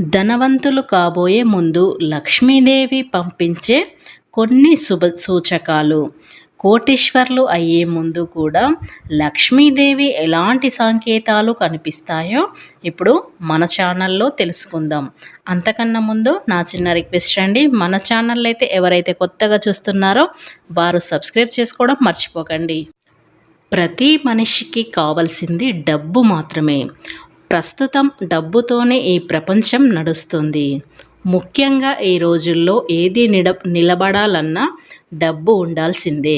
ధనవంతులు కాబోయే ముందు లక్ష్మీదేవి పంపించే కొన్ని శుభ సూచకాలు. కోటీశ్వర్లు అయ్యే ముందు కూడా లక్ష్మీదేవి ఎలాంటి సంకేతాలు కనిపిస్తాయో ఇప్పుడు మన ఛానల్లో తెలుసుకుందాం. అంతకన్నా ముందు నా చిన్న రిక్వెస్ట్ అండి మన ఛానల్ అయితే ఎవరైతే కొత్తగా చూస్తున్నారో వారు సబ్స్క్రైబ్ చేసుకోవడం మర్చిపోకండి. ప్రతి మనిషికి కావాల్సింది డబ్బు మాత్రమే. ప్రస్తుతం డబ్బుతోనే ఈ ప్రపంచం నడుస్తుంది. ముఖ్యంగా ఈ రోజుల్లో ఏది నిడ నిలబడాలన్నా డబ్బు ఉండాల్సిందే.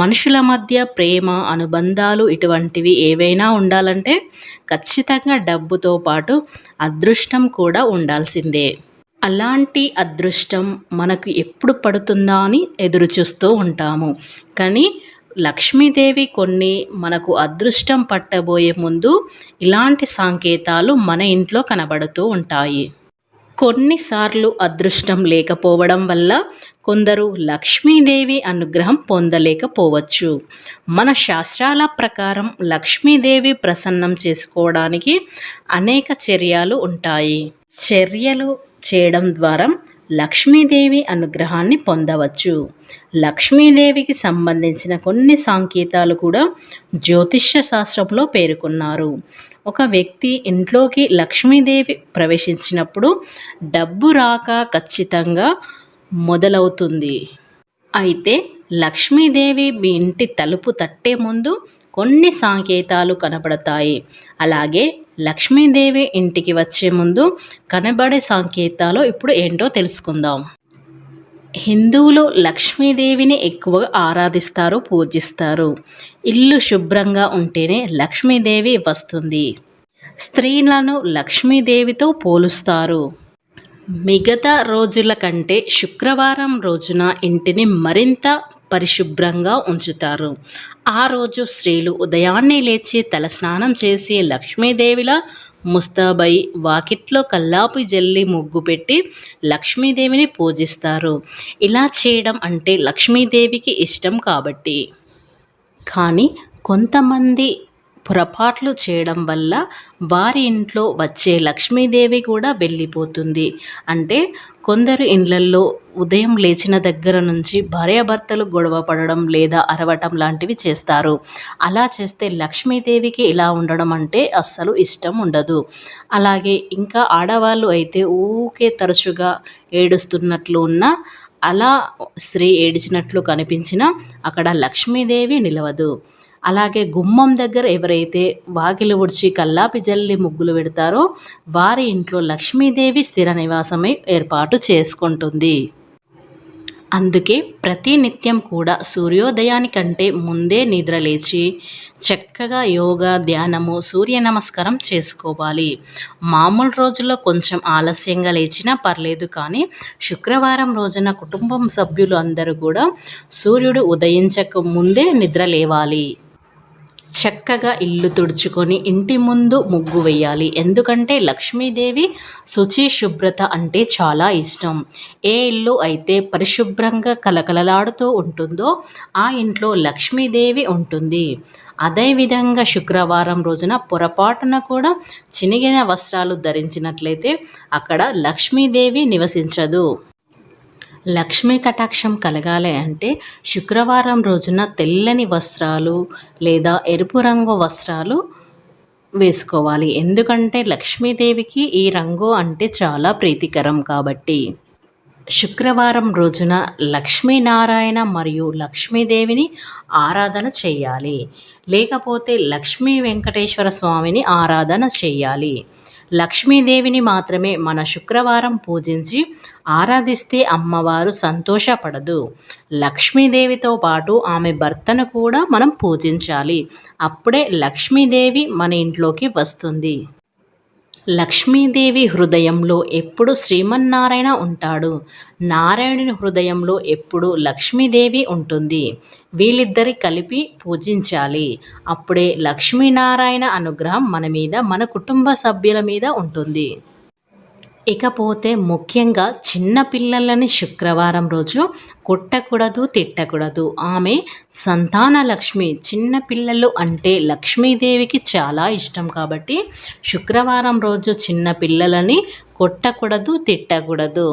మనుషుల మధ్య ప్రేమ అనుబంధాలు ఇటువంటివి ఏవైనా ఉండాలంటే ఖచ్చితంగా డబ్బుతో పాటు అదృష్టం కూడా ఉండాల్సిందే. అలాంటి అదృష్టం మనకు ఎప్పుడు పడుతుందా అని ఎదురు చూస్తూ ఉంటాము. కానీ లక్ష్మీదేవి కొన్ని మనకు అదృష్టం పట్టబోయే ముందు ఇలాంటి సంకేతాలు మన ఇంట్లో కనబడుతూ ఉంటాయి. కొన్నిసార్లు అదృష్టం లేకపోవడం వల్ల కొందరు లక్ష్మీదేవి అనుగ్రహం పొందలేకపోవచ్చు. మన శాస్త్రాల ప్రకారం లక్ష్మీదేవి ప్రసన్నం చేసుకోవడానికి అనేక చర్యలు ఉంటాయి. చర్యలు చేయడం ద్వారా లక్ష్మీదేవి అనుగ్రహాన్ని పొందవచ్చు. లక్ష్మీదేవికి సంబంధించిన కొన్ని సంకేతాలు కూడా జ్యోతిష్య శాస్త్రంలో పేర్కొన్నారు. ఒక వ్యక్తి ఇంట్లోకి లక్ష్మీదేవి ప్రవేశించినప్పుడు డబ్బు రాక ఖచ్చితంగా మొదలవుతుంది. అయితే లక్ష్మీదేవి మీ ఇంటి తలుపు తట్టే ముందు కొన్ని సంకేతాలు కనబడతాయి. అలాగే లక్ష్మీదేవి ఇంటికి వచ్చే ముందు కనబడే సంకేతాలు ఇప్పుడు ఏంటో తెలుసుకుందాం. హిందువులు లక్ష్మీదేవిని ఎక్కువగా ఆరాధిస్తారు పూజిస్తారు. ఇల్లు శుభ్రంగా ఉంటేనే లక్ష్మీదేవి వస్తుంది. స్త్రీలను లక్ష్మీదేవితో పోలుస్తారు. మిగతా రోజుల కంటే శుక్రవారం రోజున ఇంటిని మరింత పరిశుభ్రంగా ఉంచుతారు. ఆ రోజు స్త్రీలు ఉదయాన్నే లేచి తలస్నానం చేసి లక్ష్మీదేవిలా ముస్తాబై వాకిట్లో కల్లాపు జల్లి ముగ్గు పెట్టి లక్ష్మీదేవిని పూజిస్తారు. ఇలా చేయడం అంటే లక్ష్మీదేవికి ఇష్టం కాబట్టి. కానీ కొంతమంది పొరపాట్లు చేయడం వల్ల వారి ఇంట్లో వచ్చే లక్ష్మీదేవి కూడా వెళ్ళిపోతుంది. అంటే కొందరు ఇండ్లల్లో ఉదయం లేచిన దగ్గర నుంచి భార్యాభర్తలు గొడవ పడడం లేదా అరవటం లాంటివి చేస్తారు. అలా చేస్తే లక్ష్మీదేవికి ఇలా ఉండడం అంటే అస్సలు ఇష్టం ఉండదు. అలాగే ఇంకా ఆడవాళ్ళు అయితే ఊకే తరచుగా ఏడుస్తున్నట్లు ఉన్న అలా స్త్రీ ఏడిచినట్లు కనిపించినా అక్కడ లక్ష్మీదేవి నిలవదు. అలాగే గుమ్మం దగ్గర ఎవరైతే వాకిలి ఉడిచి కల్లాపి జల్లి ముగ్గులు పెడతారో వారి ఇంట్లో లక్ష్మీదేవి స్థిర నివాసమై ఏర్పాటు చేసుకుంటుంది. అందుకే ప్రతి నిత్యం కూడా సూర్యోదయానికంటే ముందే నిద్రలేచి చక్కగా యోగా ధ్యానము సూర్య నమస్కారం చేసుకోవాలి. మామూలు రోజుల్లో కొంచెం ఆలస్యంగా లేచినా పర్లేదు కానీ శుక్రవారం రోజున కుటుంబం సభ్యులు అందరూ కూడా సూర్యుడు ఉదయించక ముందే నిద్ర లేవాలి. చక్కగా ఇల్లు తుడుచుకొని ఇంటి ముందు ముగ్గు వేయాలి. ఎందుకంటే లక్ష్మీదేవి శుచి శుభ్రత అంటే చాలా ఇష్టం. ఏ ఇల్లు అయితే పరిశుభ్రంగా కలకలలాడుతూ ఉంటుందో ఆ ఇంట్లో లక్ష్మీదేవి ఉంటుంది. అదేవిధంగా శుక్రవారం రోజున పొరపాటున కూడా చినిగిన వస్త్రాలు ధరించినట్లయితే అక్కడ లక్ష్మీదేవి నివసించదు. లక్ష్మీ కటాక్షం కలగాలి అంటే శుక్రవారం రోజున తెల్లని వస్త్రాలు లేదా ఎరుపు రంగు వస్త్రాలు వేసుకోవాలి. ఎందుకంటే లక్ష్మీదేవికి ఈ రంగు అంటే చాలా ప్రీతికరం కాబట్టి. శుక్రవారం రోజున లక్ష్మీనారాయణ మరియు లక్ష్మీదేవిని ఆరాధన చేయాలి. లేకపోతే లక్ష్మీ వెంకటేశ్వర స్వామిని ఆరాధన చేయాలి. లక్ష్మీదేవిని మాత్రమే మన శుక్రవారం పూజించి ఆరాధిస్తే అమ్మవారు సంతోషపడదు. లక్ష్మీదేవితో పాటు ఆమె భర్తను కూడా మనం పూజించాలి. అప్పుడే లక్ష్మీదేవి మన ఇంట్లోకి వస్తుంది. లక్ష్మీదేవి హృదయంలో ఎప్పుడు శ్రీమన్నారాయణ ఉంటాడు? నారాయణుని హృదయంలో ఎప్పుడు లక్ష్మీదేవి ఉంటుంది? వీళ్ళిద్దరి కలిపి పూజించాలి. అప్పుడే లక్ష్మీనారాయణ అనుగ్రహం మన మీద మన కుటుంబ సభ్యుల మీద ఉంటుంది. ఇకపోతే ముఖ్యంగా చిన్న పిల్లలని శుక్రవారం రోజు కొట్టకూడదు తిట్టకూడదు. ఆమె సంతాన లక్ష్మి. చిన్న పిల్లలు అంటే లక్ష్మీదేవికి చాలా ఇష్టం కాబట్టి శుక్రవారం రోజు చిన్న పిల్లలని కొట్టకూడదు తిట్టకూడదు.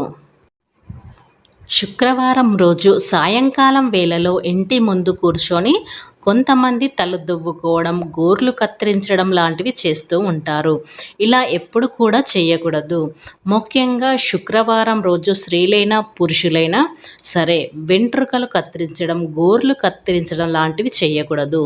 శుక్రవారం రోజు సాయంకాలం వేళలో ఇంటి ముందు కూర్చొని కొంతమంది తల దువ్వుకోవడం గోర్లు కత్తిరించడం లాంటివి చేస్తూ ఉంటారు. ఇలా ఎప్పుడు కూడా చేయకూడదు. ముఖ్యంగా శుక్రవారం రోజు స్త్రీలైనా పురుషులైనా సరే వెంట్రుకలు కత్తిరించడం గోర్లు కత్తిరించడం లాంటివి చేయకూడదు.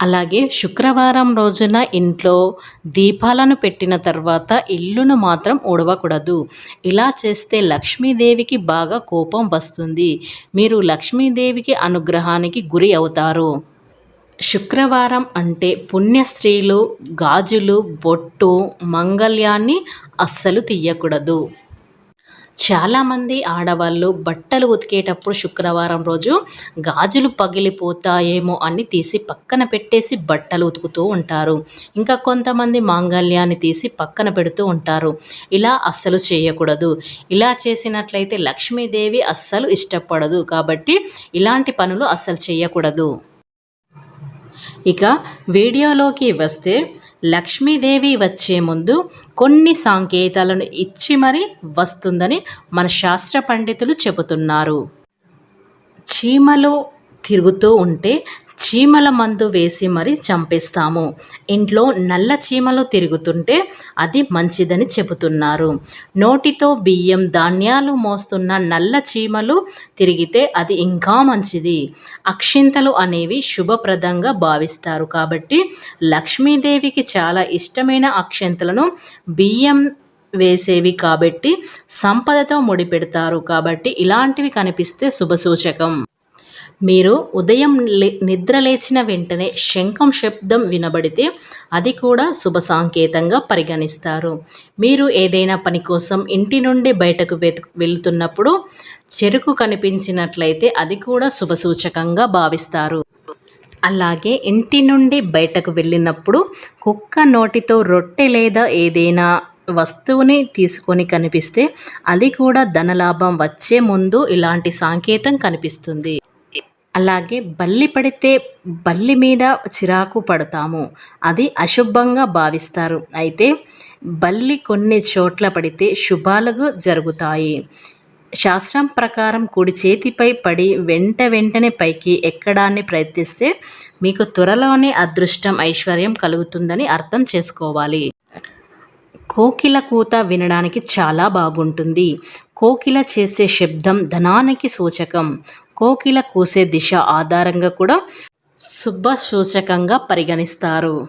అలాగే శుక్రవారం రోజున ఇంట్లో దీపాలను పెట్టిన తర్వాత ఇల్లును మాత్రం ఉడవకూడదు ఇలా చేస్తే లక్ష్మీదేవికి బాగా కోపం వస్తుంది. మీరు లక్ష్మీదేవికి అనుగ్రహానికి గురి అవుతారు. శుక్రవారం అంటే పుణ్య స్త్రీలు గాజులు బొట్టు మంగళ్యాన్ని అస్సలు తీయకూడదు. చాలామంది ఆడవాళ్ళు బట్టలు ఉతికేటప్పుడు శుక్రవారం రోజు గాజులు పగిలిపోతాయేమో అని తీసి పక్కన పెట్టేసి బట్టలు ఉతుకుతూ ఉంటారు. ఇంకా కొంతమంది మాంగల్యాన్ని తీసి పక్కన పెడుతూ ఉంటారు. ఇలా అస్సలు చేయకూడదు. ఇలా చేసినట్లయితే లక్ష్మీదేవి అస్సలు ఇష్టపడదు కాబట్టి ఇలాంటి పనులు అస్సలు చేయకూడదు. ఇక వీడియోలోకి వస్తే లక్ష్మీదేవి వచ్చే ముందు కొన్ని సంకేతాలను ఇచ్చి మరీ వస్తుందని మన శాస్త్ర పండితులు చెబుతున్నారు. చీమలు తిరుగుతూ ఉంటే చీమల మందు వేసి మరి చంపేస్తాము. ఇంట్లో నల్ల చీమలు తిరుగుతుంటే అది మంచిదని చెబుతున్నారు. నోటితో బియ్యం ధాన్యాలు మోస్తున్న నల్ల చీమలు తిరిగితే అది ఇంకా మంచిది. అక్షింతలు అనేవి శుభప్రదంగా భావిస్తారు. కాబట్టి లక్ష్మీదేవికి చాలా ఇష్టమైన అక్షింతలను బియ్యం వేసేవి కాబట్టి సంపదతో ముడిపెడతారు. కాబట్టి ఇలాంటివి కనిపిస్తే శుభసూచకం. మీరు ఉదయం లే నిద్ర లేచిన వెంటనే శంఖం శబ్దం వినబడితే అది కూడా శుభ సాంకేతంగా పరిగణిస్తారు. మీరు ఏదైనా పని కోసం ఇంటి నుండి బయటకు వెళ్తున్నప్పుడు చెరుకు కనిపించినట్లయితే అది కూడా శుభసూచకంగా భావిస్తారు. అలాగే ఇంటి నుండి బయటకు వెళ్ళినప్పుడు కుక్క నోటితో రొట్టె లేదా ఏదైనా వస్తువుని తీసుకొని కనిపిస్తే అది కూడా ధనలాభం వచ్చే ముందు ఇలాంటి సాంకేతం కనిపిస్తుంది. అలాగే బల్లి పడితే బల్లి మీద చిరాకు పడతాము. అది అశుభంగా భావిస్తారు. అయితే బల్లి కొన్ని చోట్ల పడితే శుభాలుగా జరుగుతాయి. శాస్త్రం ప్రకారం కుడి చేతిపై పడి వెంట వెంటనే పైకి ఎక్కడాన్ని ప్రయత్నిస్తే మీకు త్వరలోనే అదృష్టం ఐశ్వర్యం కలుగుతుందని అర్థం చేసుకోవాలి. కోకిల కూత వినడానికి చాలా బాగుంటుంది. కోకిల చేసే శబ్దం ధనానికి సూచకం. కోకిల కూసే దిశ ఆధారంగా కూడా శుభ సూచకంగా పరిగణిస్తారు.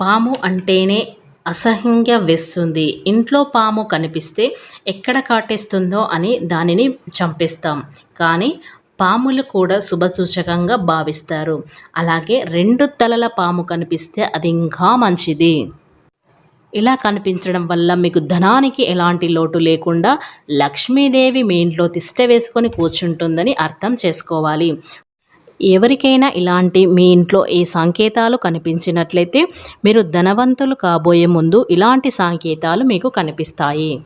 పాము అంటేనే అసహ్యంగా వేస్తుంది. ఇంట్లో పాము కనిపిస్తే ఎక్కడ కాటేస్తుందో అని దానిని చంపేస్తాం. కానీ పాములు కూడా శుభసూచకంగా భావిస్తారు. అలాగే రెండు తలల పాము కనిపిస్తే అది ఇంకా మంచిది. ఇలా కనిపించడం వల్ల మీకు ధనానికి ఎలాంటి లోటు లేకుండా లక్ష్మీదేవి మీ ఇంట్లో తిష్ట వేసుకొని కూర్చుంటుందని అర్థం చేసుకోవాలి. ఎవరికైనా ఇలాంటి మీ ఇంట్లో ఈ సంకేతాలు కనిపించినట్లయితే మీరు ధనవంతులు కాబోయే ముందు ఇలాంటి సంకేతాలు మీకు కనిపిస్తాయి.